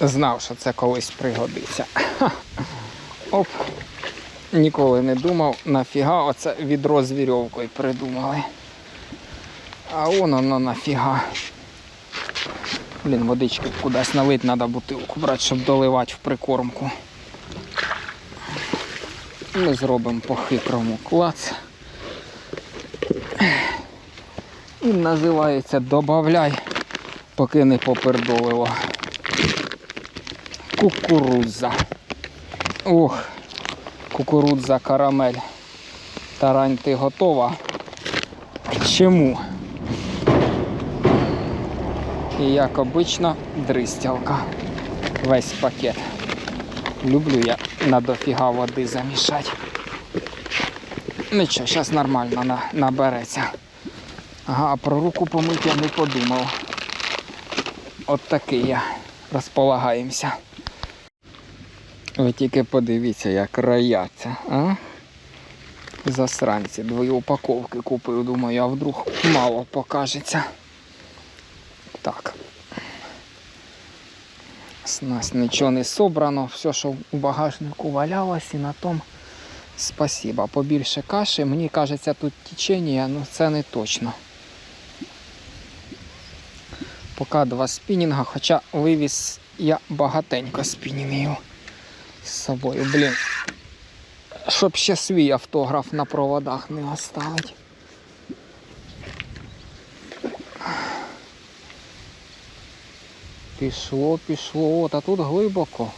Знав, що це колись пригодиться. Оп. Ніколи не думав, нафіга оце відро з вірьовкою придумали. А воно воно нафіга. Блін, водички кудись налить, треба бутилку брати, щоб доливати в прикормку. Ми зробимо по-хитрому клац. І називається Добавляй, поки не попердолило. Кукурудза. Ох, кукурудза карамель. Тарань, ти готова? Чому? І як обично, дристялка. Весь пакет. Люблю я на дофіга води замішати. Нічого, зараз нормально на, набереться. Ага, а про руку помити я не подумав. От такий я. Розполагаємося. Ви тільки подивіться, як рояться, а? Засранці, дві упаковки купив, думаю, а вдруг мало покажеться. Так. З нас нічого не собрано, все, що у багажнику валялось, і на тому спасіба. Побільше каші. Мені кажеться, тут течення, але це не точно. Поки два спінінга, хоча вивіз я багатенько спінінгів з собою. Блін. Щоб ще свій автограф на проводах не оставить. Пішло, пішло. О, та тут глибоко.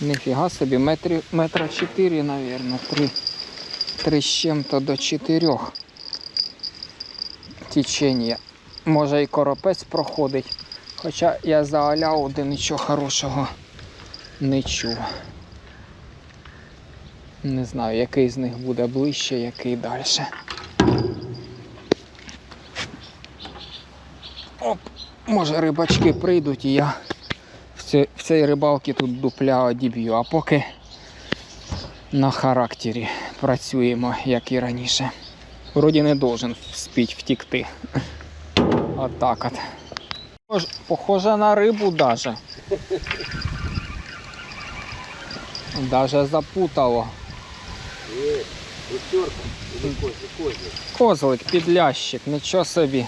Ніфіга собі, метрі, метра чотири, навірно, три, три з чим-то до чотирьох. Течення. Може і коропець проходить. Хоча я за Аляуди нічого хорошого не чув. Не знаю, який з них буде ближче, який далі. Оп, може рибачки прийдуть і я в цій, рибалці тут дупля одіб'ю, а поки на характері працюємо, як і раніше. Вроді не должен спіть втікти. Отак от. Похоже на рибу даже. Даже запутало. Козлик, підлящик, нічого собі.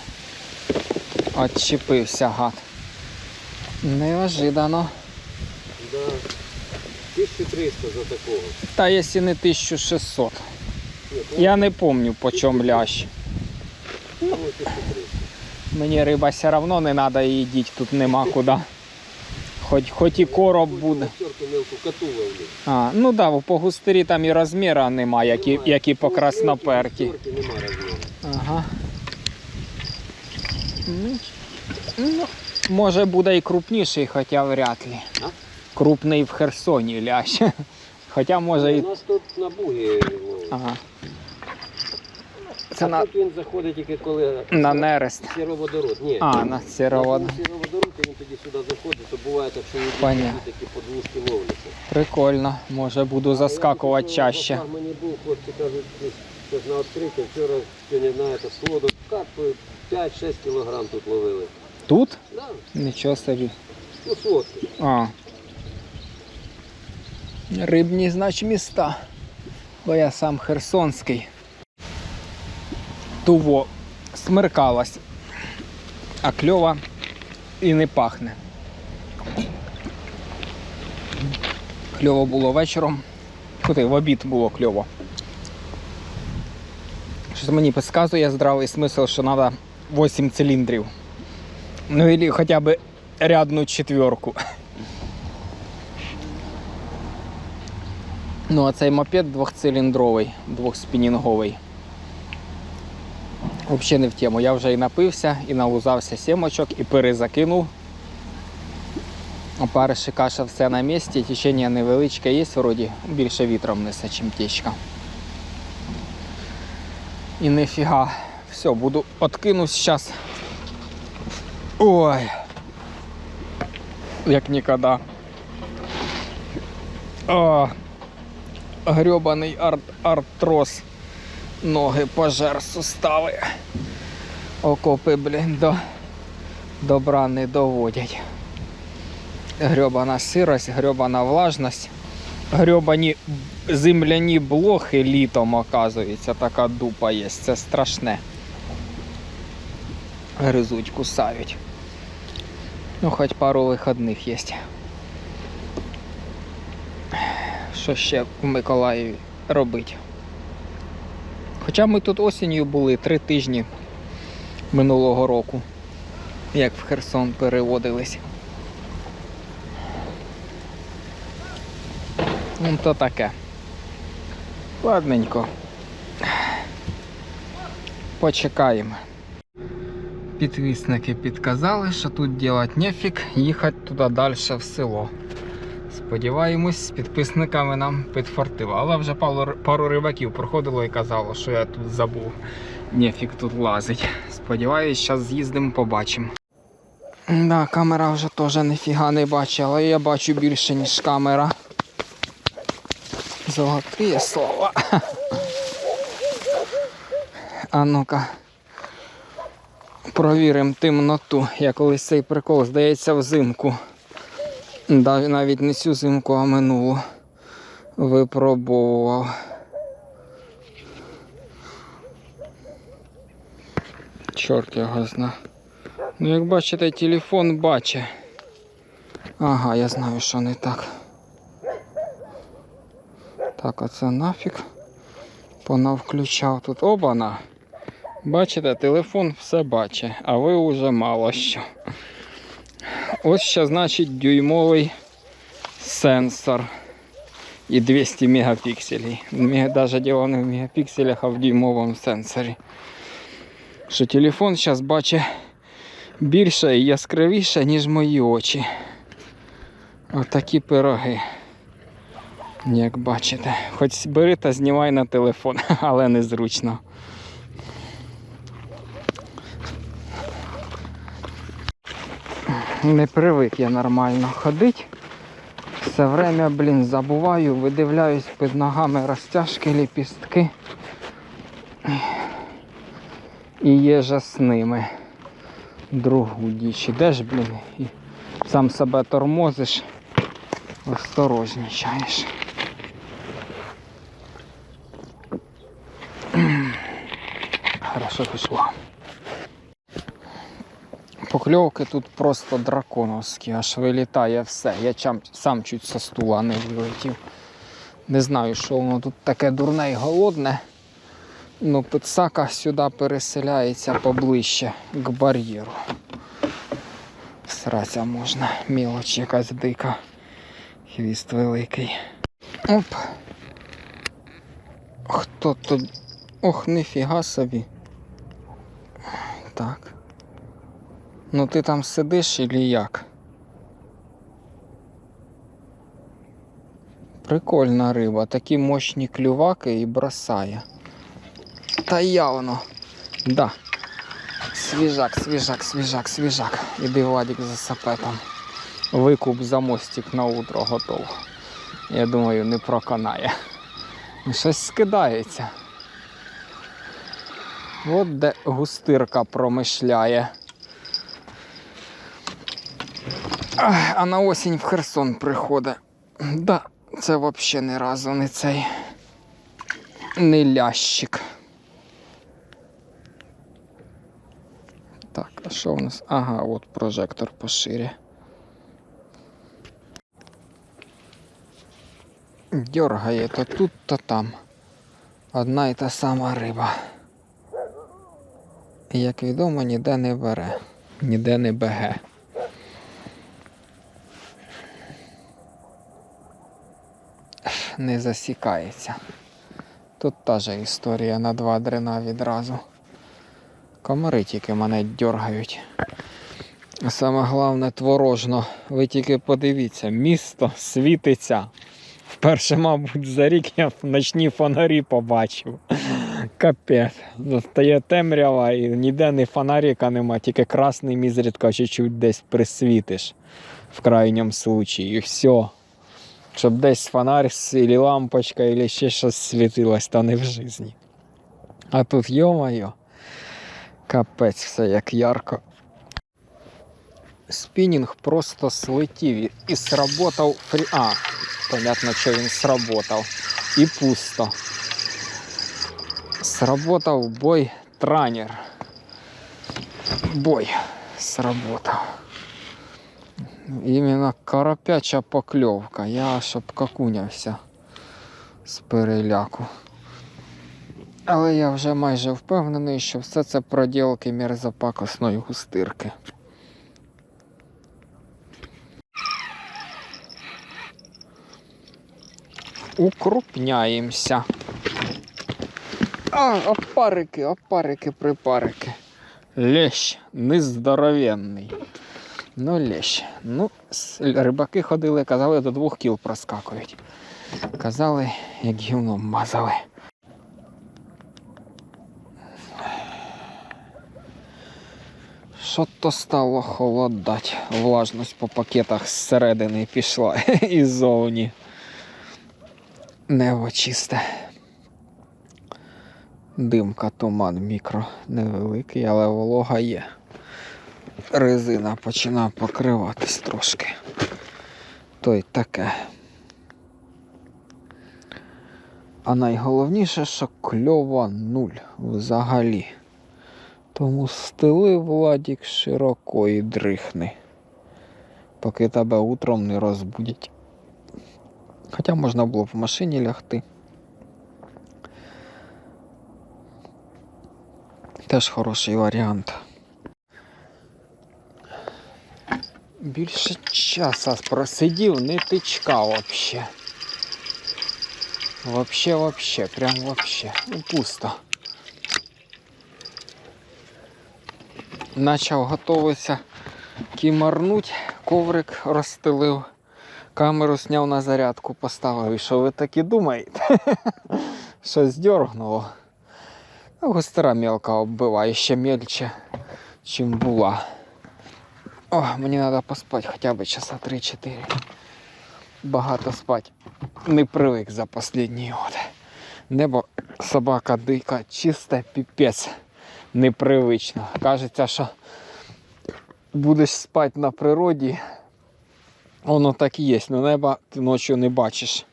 Отчепився гад. Неожиданно. Да. 1300 за такого. Та якщо не 1600. Я не пам'ятаю по чому лящ. 1300. Мені риба все одно не треба її діть, тут нема куди. Хоч, хоч і короб буде. А, ну так, да, по густирі там і розміру нема, як і, Немає. як і по Ну, красноперті. Ага. Ну, ну, може буде і крупніший, хоча вряд ли. А? Крупний в Херсоні лящ. Хоча може і... У нас тут на бугі. Ага. Це а на, тут він заходить тільки коли на нерест. сіроводород. Ні. А, на сіровод. Коли Сіроводород, і він тоді сюди заходить, то буває так, що він такі подвушки ловляться. Прикольно. Може буду заскакувати Я чаще. в мені був, хлопці кажуть, щось на відкритті. Вчора сьогодні на це слоду капою 5-6 кілограм тут ловили. Тут? Да, Нічого собі. ну сотки. А. Рибні, значить, міста. Бо я сам херсонський. Туво смеркалось, а кльова і не пахне. Кльово було вечором. Куди, в обід було кльово. Щось мені підказує здравий смисл, що треба 8 циліндрів. Ну і хоча б рядну четверку. Ну, а цей мопед двохциліндровий, двохспінінговий. Взагалі не в тему. Я вже і напився, і налузався сімочок, і перезакинув. Опариші каша все на місці, течення невеличке є, вроді більше вітром несе, чим течка. І нифіга. Все, буду откинусь зараз. Ой. Як ніколи. О, грьобаний арт артроз. Ноги пожер сустави. Окопи, блін, до добра не доводять. Грьобана сирость, грьобана влажність, грьобані земляні блохи літом, оказується, така дупа є. Це страшне. Гризуть, кусають. Ну, хоч пару виходних є. Що ще в Миколаєві робить? Хоча ми тут осінню були три тижні минулого року, як в Херсон переводились. Ну, то таке. Ладненько. Почекаємо. Підвісники підказали, що тут делать нефік, їхати туди далі в село. Сподіваємось, з підписниками нам підфартило. Але вже пару, рибаків проходило і казало, що я тут забув. Нефік тут лазить. Сподіваюсь, зараз з'їздимо, побачимо. Да, камера вже теж ніфіга не бачить, але я бачу більше, ніж камера. Золоті слова. А ну-ка. Провіримо темноту. Я колись цей прикол, здається, взимку. Навіть не цю зимку, а минулу випробовував. Чорт його зна. Ну, як бачите, телефон бачить. Ага, я знаю, що не так. Так, оце нафіг. Понавключав тут. Обана. Бачите, телефон все бачить, а ви вже мало що. Ось що значить дюймовий сенсор і 200 мегапікселів. Навіть діло не в мегапікселях, а в дюймовому сенсорі. Що телефон зараз бачить більше і яскравіше, ніж мої очі. Отакі пироги. Як бачите. Хоч бери та знімай на телефон, але незручно. Не привик я нормально ходити. Все время, блін, забуваю, видивляюсь під ногами розтяжки, ліпістки. І їжа з ними. Другу діч. Ідеш, блін, і сам себе тормозиш, осторожнічаєш. Хорошо пішло. Покльовки тут просто драконовські, аж вилітає все. Я чам, сам чуть со стула не вилетів. Не знаю, що воно тут таке дурне і голодне. Ну, пицака сюди переселяється поближче к бар'єру. Сраця можна, мілоч якась дика. Хвіст великий. Оп. Хто тут? Ох, ніфіга собі. Так. Ну ти там сидиш или як? Прикольна риба, такі мощні клюваки і бросає. Та явно. Да. Свіжак, свіжак, свіжак, свіжак. Іди Владик за сапетом. Викуп за мостик на утро готов. Я думаю, не проконає. Ну, Щось скидається. От де густирка промишляє. А на осінь в Херсон приходить. Да, це взагалі ні разу не цей не лящик. Так, а що у нас? Ага, от прожектор поширє. Дергає то тут, то там. Одна і та сама риба. Як відомо, ніде не бере, ніде не беге. Не засікається. Тут та же історія на два дрена відразу. Комари тільки мене дергають. Саме головне творожно. Ви тільки подивіться, місто світиться. Вперше, мабуть, за рік я ночні фонарі побачив. Капець. Стає темрява і ніде ні фонарика нема, тільки красний мізрідка чуть-чуть десь присвітиш в крайньому случаї. І все. Щоб десь фонарь або лампочка, або ще щось світилось, та не в житті. А тут, йо-моє, капець все як ярко. спінінг просто слетів і- сработав фрі. А, понятно, що він сработав. І пусто. Сработав бой транер. Бой сработав. Іменно карапяча покльовка. Я аж обкакунявся з переляку. Але я вже майже впевнений, що все це проділки мерзопакосної густирки. Укрупняємося. А, опарики, опарики, припарики. Лещ нездоровенний. Ну, лещ. Ну, рибаки ходили, казали, до двох кіл проскакують. Казали, як гівном мазали. Що то стало холодать. Влажність по пакетах зсередини пішла і ззовні. Небо чисте. Димка, туман мікро невеликий, але волога є. Резина починає покриватись трошки. То й таке. А найголовніше, що кльова нуль взагалі. Тому стели Владік широко і дрихни, поки тебе утром не розбудять. Хоча можна було б в машині лягти. Теж хороший варіант. Більше часа просидів, не тичка вообще. Вообще, вообще, прям вообще. Ну, пусто. Начав готуватися кімарнуть, коврик розстелив, камеру зняв на зарядку, поставив. І що ви так і думаєте? Що здьоргнуло. Ну, Густера мелка оббиває ще мельче, чим була. О, мені треба поспати хоча б часа 3-4. Багато спати. Не привик за останній год. Небо собака дика, чисте піпець. Непривично. Кажеться, що будеш спати на природі. Воно так і є, але неба ти ночі не бачиш.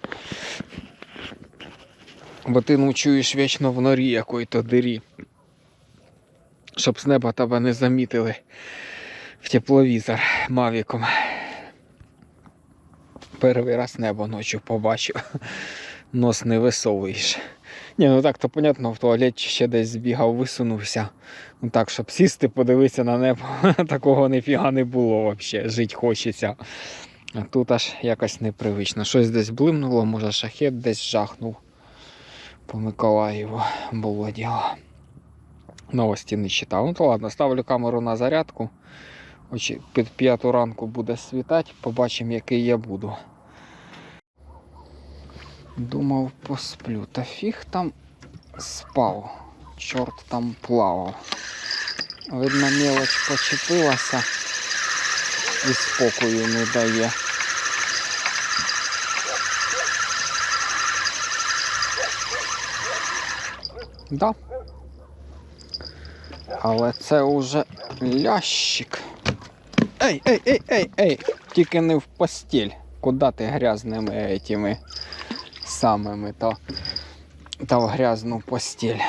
Бо ти ночуєш вічно в норі якої-то дирі. Щоб з неба тебе не замітили в тепловізор мавіком. Перший раз небо ночі побачив. Нос не висовуєш. Ні, ну так то понятно, в туалет ще десь збігав, висунувся. Ну так, щоб сісти, подивитися на небо, такого ніфіга не було взагалі. Жить хочеться. А тут аж якось непривично. Щось десь блимнуло, може шахет десь жахнув. По Миколаєву було діло. Новості не читав. Ну то ладно, ставлю камеру на зарядку. Очі під п'яту ранку буде світати, побачимо, який я буду. Думав, посплю. Та фіг там спав. Чорт там плавав. Видно, мелоч почепилася і спокою не дає. Да. Але це уже лящик. Ей, ей, ей, ей, ей! Тільки не в постіль. Куди ти грязними этими самими та, та в грязну постіль.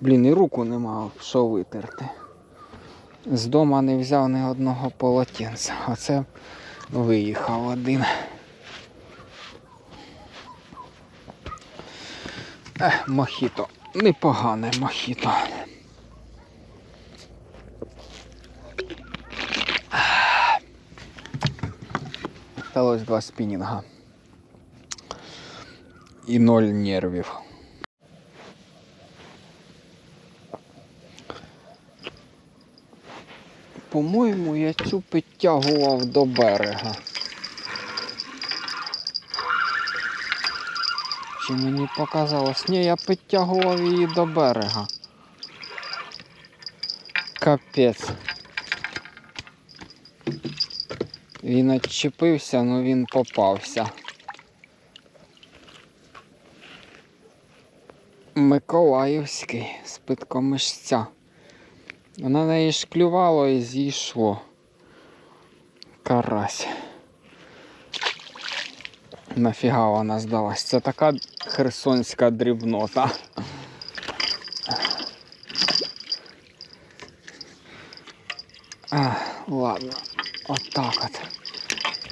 Блін, і руку нема, що витерти. З дома не взяв ні одного полотенця. Оце виїхав один. Ех, мохіто. Непогане мохіто. Сталось два спінінга. І ноль нервів. По-моєму, я цю підтягував до берега. Чи мені показалось? Ні, я підтягував її до берега. Капець. Він відчепився, але він попався. Миколаївський з питкомишця. На неї шклювало і зійшло. Карась. Нафіга вона здалась? Це така херсонська дрібнота. Ладно, отак от.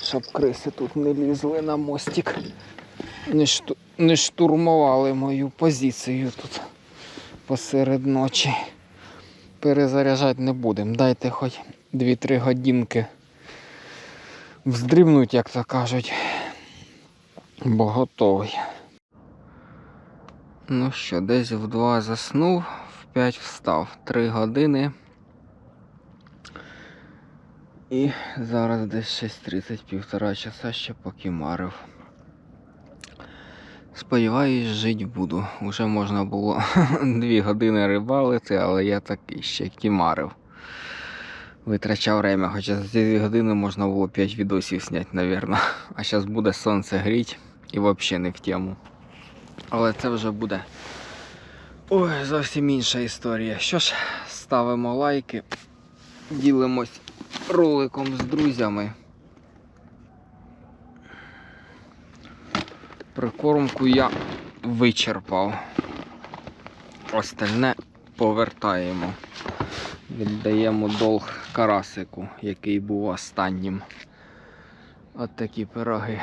Щоб криси тут не лізли на мостик. Не, шту... не штурмували мою позицію тут посеред ночі. Перезаряджати не будемо. Дайте хоч 2-3 годинки вздрібнуть, як то кажуть. Бо готовий. Ну що, десь в 2 заснув, в 5 встав. 3 години. І зараз десь 6.30, півтора часа ще покімарив. Сподіваюсь, жити буду. Уже можна було 2 години рибалити, але я таки ще кімарив. Витрачав время, хоча за ці 2 години можна було 5 відосів зняти, напевно. А зараз буде сонце гріть і взагалі не в тему. Але це вже буде ой, зовсім інша історія. Що ж, ставимо лайки, ділимось роликом з друзями. Прикормку я вичерпав. Остальне повертаємо. Віддаємо долг карасику, який був останнім. От такі пироги.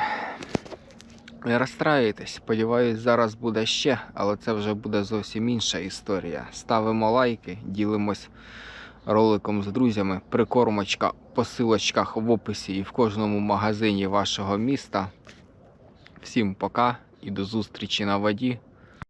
Не розстраюйтесь, сподіваюсь, зараз буде ще, але це вже буде зовсім інша історія. Ставимо лайки, ділимось роликом з друзями. Прикормочка по силочках в описі і в кожному магазині вашого міста. Всім пока і до зустрічі на воді.